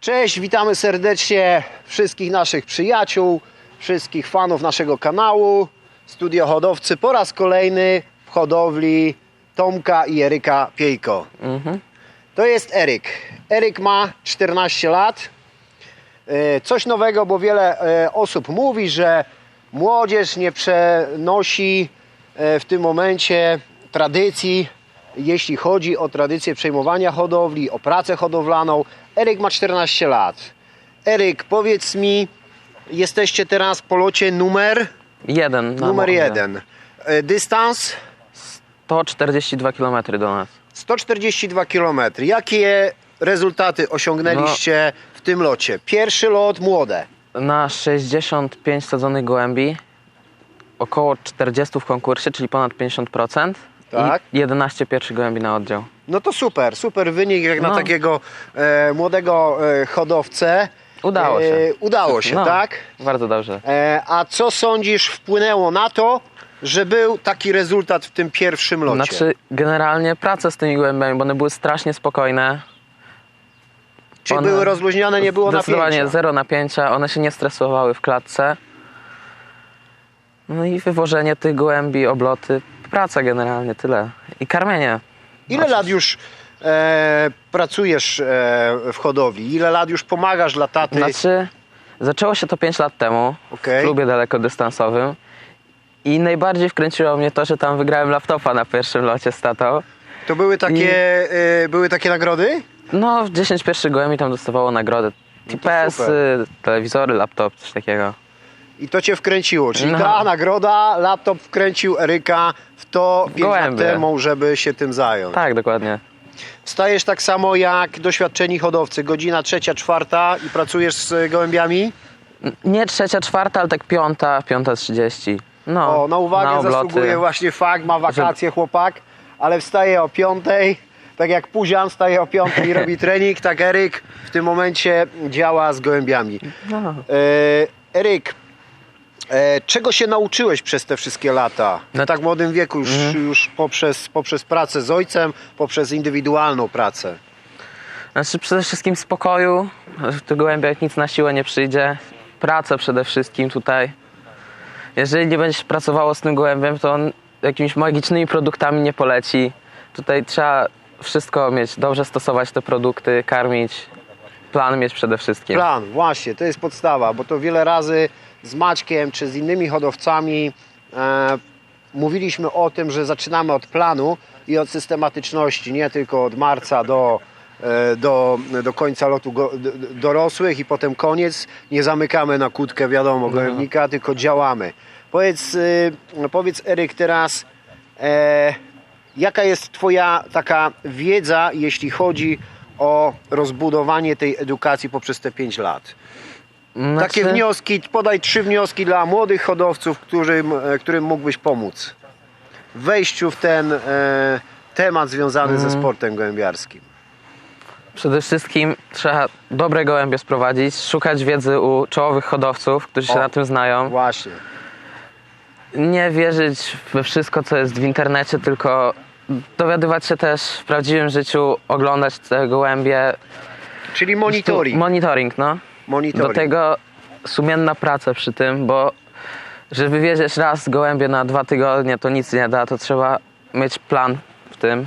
Cześć, witamy serdecznie wszystkich naszych przyjaciół, wszystkich fanów naszego kanału. Studio Hodowcy po raz kolejny w hodowli Tomka i Eryka Piejko. To jest Eryk. Eryk ma 14 lat. E, Coś nowego, bo wiele e, osób mówi, że młodzież nie przenosi e, w tym momencie tradycji, jeśli chodzi o tradycję przejmowania hodowli, o pracę hodowlaną. Eryk ma 14 lat. Eryk, powiedz mi, jesteście teraz po locie numer, Jeden. numer jeden. Dystans 142 km do nas. 142 km. Jakie rezultaty osiągnęliście w tym locie? Pierwszy lot młode. Na 65 sadzonych gołębi, około 40 w konkursie, czyli ponad 50%. Tak. I 11 pierwszych gołębi na oddział. No to super, super wynik jak na No. takiego e, młodego e, hodowcę. Udało E, się. udało się, No, tak? Bardzo dobrze. E, a co sądzisz wpłynęło na to, że był taki rezultat w tym pierwszym locie? Znaczy, generalnie praca z tymi gołębiami, bo one były strasznie spokojne. Czy one- były rozluźnione, nie było Zdecydowanie napięcia? zero napięcia, one się nie stresowały w klatce. No i wywożenie tych gołębi, obloty, praca generalnie, tyle. I karmienie. Ile lat już e, pracujesz e, w hodowli? Ile lat już pomagasz dla taty? Znaczy, zaczęło się to 5 lat temu Okej. w klubie dalekodystansowym i najbardziej wkręciło mnie to, że tam wygrałem laptopa na pierwszym locie z tatą. To były takie, e, były takie nagrody? No, 10 pierwszych gołębi tam dostawało nagrodę. TPS, super. telewizory, laptop, coś takiego. I to cię wkręciło, czyli No. ta nagroda, laptop wkręcił Eryka w to 5 lat Gołębie. temu, żeby się tym zająć. Tak, dokładnie. Stajesz tak samo jak doświadczeni hodowcy, godzina trzecia, czwarta i pracujesz z gołębiami? Nie trzecia, czwarta, ale tak piąta, piąta trzydzieści. No, O, na uwagę obloty. zasługuje właśnie fakt, ma wakacje chłopak, ale wstaje o piątej, tak jak Puzian wstaje o piątej i robi trening, tak Eryk w tym momencie działa z gołębiami. No. E, Eryk, e, czego się nauczyłeś przez te wszystkie lata? W No- tak młodym wieku, już, Mhm. już poprzez, poprzez pracę z ojcem, poprzez indywidualną pracę. Znaczy przede wszystkim spokoju, że w tych gołębiach nic na siłę nie przyjdzie. Praca przede wszystkim tutaj. Jeżeli nie będziesz pracowało z tym gołębiem, to on jakimiś magicznymi produktami nie poleci. Tutaj trzeba wszystko mieć, dobrze stosować te produkty, karmić, plan mieć przede wszystkim. Plan, właśnie, to jest podstawa, bo to wiele razy z Maćkiem czy z innymi hodowcami e, mówiliśmy o tym, że zaczynamy od planu i od systematyczności, nie tylko od marca do, e, do, do końca lotu go, d- d- dorosłych i potem koniec. Nie zamykamy na kłódkę, wiadomo, gołębnika, tylko działamy. Powiedz, y, powiedz Eryk teraz, e, jaka jest Twoja taka wiedza, jeśli chodzi o rozbudowanie tej edukacji poprzez te 5 lat? Znaczy, Takie wnioski, podaj trzy wnioski dla młodych hodowców, którym, e, którym mógłbyś pomóc w wejściu w ten e, temat związany Mhm. ze sportem gołębiarskim. Przede wszystkim trzeba dobre gołębie sprowadzić, szukać wiedzy u czołowych hodowców, którzy się O. na tym znają. Właśnie. nie wierzyć we wszystko, co jest w internecie, tylko dowiadywać się też w prawdziwym życiu, oglądać te gołębie. Czyli monitoring. Monitoring, no. monitoring. Do tego sumienna praca przy tym, bo że wywieziesz raz gołębie na dwa tygodnie, to nic nie da, to trzeba mieć plan w tym.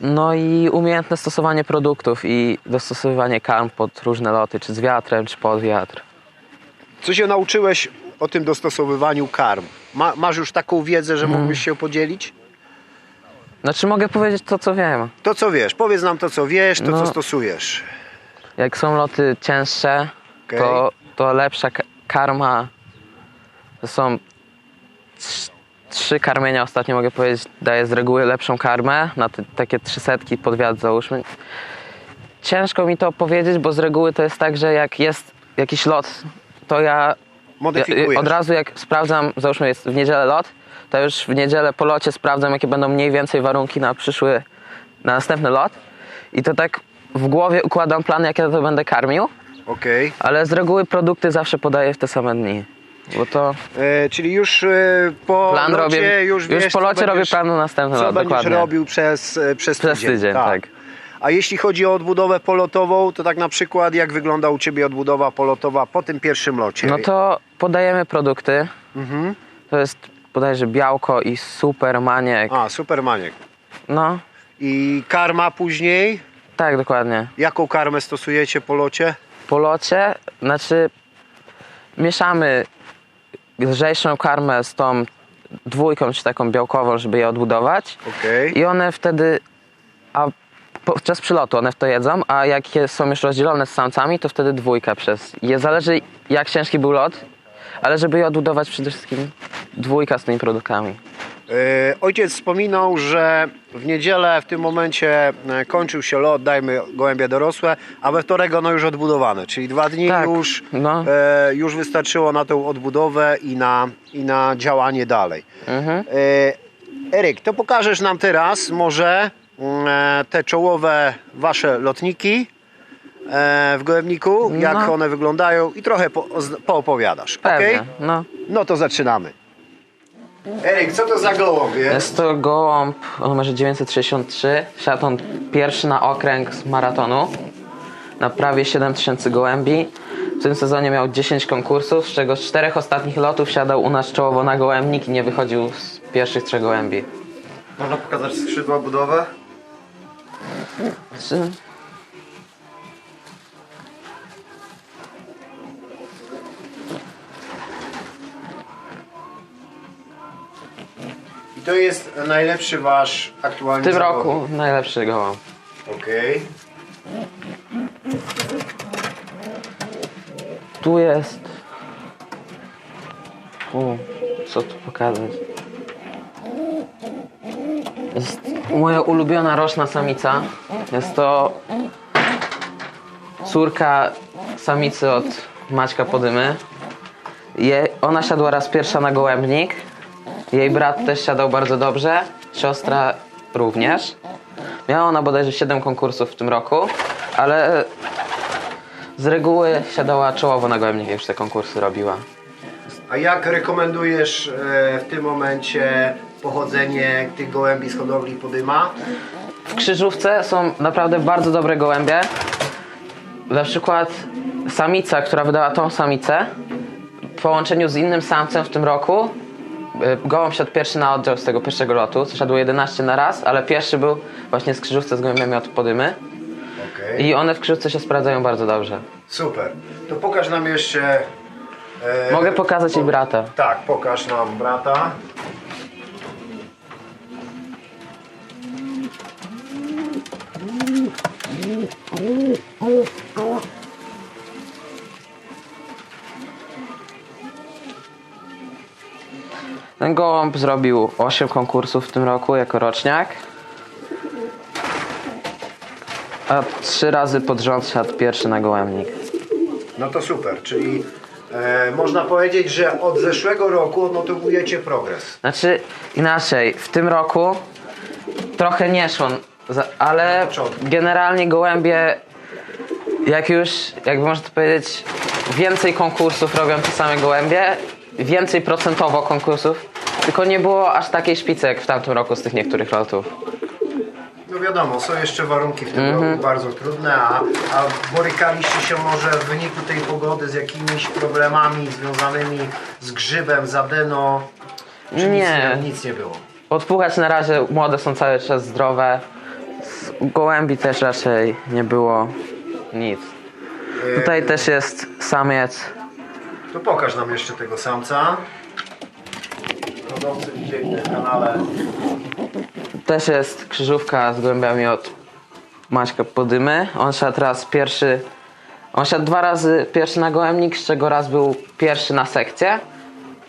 No i umiejętne stosowanie produktów i dostosowywanie karm pod różne loty, czy z wiatrem, czy pod wiatr. Co się nauczyłeś o tym dostosowywaniu karm? Ma, masz już taką wiedzę, że Mhm. mógłbyś się podzielić? Znaczy mogę powiedzieć to, co wiem. To co wiesz, powiedz nam to co wiesz, to No. co stosujesz. Jak są loty cięższe, Okej. to, to lepsza ka- karma. To są trz- trzy karmienia ostatnio mogę powiedzieć, daje z reguły lepszą karmę na te, takie trzy setki pod wiatr załóżmy. Ciężko mi to powiedzieć, bo z reguły to jest tak, że jak jest jakiś lot, to ja, ja Modyfikujesz. od razu jak sprawdzam, załóżmy jest w niedzielę lot, to już w niedzielę po locie sprawdzam, jakie będą mniej więcej warunki na przyszły, na następny lot. I to tak w głowie układam plan, jak ja to będę karmił, Okej. ale z reguły produkty zawsze podaję w te same dni. Bo to E, Czyli już e, po plan locie, robię. już, Już, wiesz, po co locie robię będziesz- plan na następny Co lot, będziesz dokładnie. robił przez, e, przez, Przez tydzień, tak. A jeśli chodzi o odbudowę polotową, to tak na przykład jak wygląda u Ciebie odbudowa polotowa po tym pierwszym locie? No to podajemy produkty. Mhm. To jest bodajże białko i super maniek. A, super maniek. No, I karma później? tak, dokładnie. Jaką karmę stosujecie po locie? Po locie, znaczy mieszamy lżejszą karmę z tą dwójką, czy taką białkową, żeby je odbudować. Okej. I one wtedy, a podczas przylotu one w to jedzą, a jak są już rozdzielone z samcami, to wtedy dwójka przez. Je zależy jak ciężki był lot, ale żeby je odbudować przede wszystkim dwójka z tymi produktami. E, Ojciec wspominał, że w niedzielę w tym momencie e, kończył się lot, dajmy gołębie dorosłe, a we wtorek ono już odbudowane, czyli dwa dni Tak, już, no. e, już wystarczyło na tą odbudowę i na, i na działanie dalej. Mhm. Eryk, to pokażesz nam teraz może mm, te czołowe wasze lotniki w gołębniku, jak No. one wyglądają i trochę po, poopowiadasz. Pewnie, okej? no. No to zaczynamy. Eryk, co to za gołąb jest? Jest to gołąb o numerze 963, siadł on pierwszy na okręg z maratonu na prawie 7000 gołębi. W tym sezonie miał 10 konkursów, z czego z czterech ostatnich lotów siadał u nas czołowo na gołębnik i nie wychodził z pierwszych trzech gołębi. Można pokazać skrzydła, budowę? To jest najlepszy wasz W aktualny tym zawodnik. roku najlepszy gołąb. Okej. Tu jest... U, co tu pokazać? Jest moja ulubiona roczna samica. Jest to córka samicy od Maćka Podymy. Je, ona siadła raz pierwsza na gołębnik. Jej brat też siadał bardzo dobrze. Siostra również. Miała ona bodajże 7 konkursów w tym roku, ale z reguły siadała czołowo na gołębnik, jak już te konkursy robiła. A jak rekomendujesz e, w tym momencie pochodzenie tych gołębi z hodowli Podyma? W krzyżówce są naprawdę bardzo dobre gołębie. Na przykład samica, która wydała tą samicę, w połączeniu z innym samcem w tym roku, gołąb siadł pierwszy na oddział z tego pierwszego lotu, siadło 11 na raz, ale pierwszy był właśnie z krzyżówce z gołębiami od Podymy Okej. i one w krzyżówce się sprawdzają bardzo dobrze. Super. To pokaż nam jeszcze... e, Mogę pokazać po- jej brata. Tak, pokaż nam brata. Ten gołąb zrobił 8 konkursów w tym roku jako roczniak. A trzy razy pod rząd siadł pierwszy na gołębnik. No to super, czyli e, można powiedzieć, że od zeszłego roku odnotowujecie progres. Znaczy inaczej, w tym roku trochę nie szło, ale generalnie gołębie, jak już, jakby można to powiedzieć, więcej konkursów robią te same gołębie, więcej procentowo konkursów, tylko nie było aż takiej szpicy jak w tamtym roku z tych niektórych lotów. No wiadomo, są jeszcze warunki w tym Mhm. roku bardzo trudne, a, a borykaliście się może w wyniku tej pogody z jakimiś problemami związanymi z grzybem, zadeno? Czy Nie. Nic, nic nie było? Odpukać na razie młode są cały czas zdrowe. Z gołębi też raczej nie było nic. E, Tutaj też jest samiec. To pokaż nam jeszcze tego samca. Hodowcy widzieli na kanale. Też jest krzyżówka z gołębiami od Maćka Podymy. On siadł raz pierwszy. On siadł dwa razy pierwszy na gołębnik, z czego raz był pierwszy na sekcję.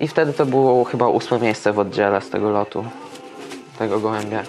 I wtedy to było chyba ósme miejsce w oddziale z tego lotu. Tego gołębia.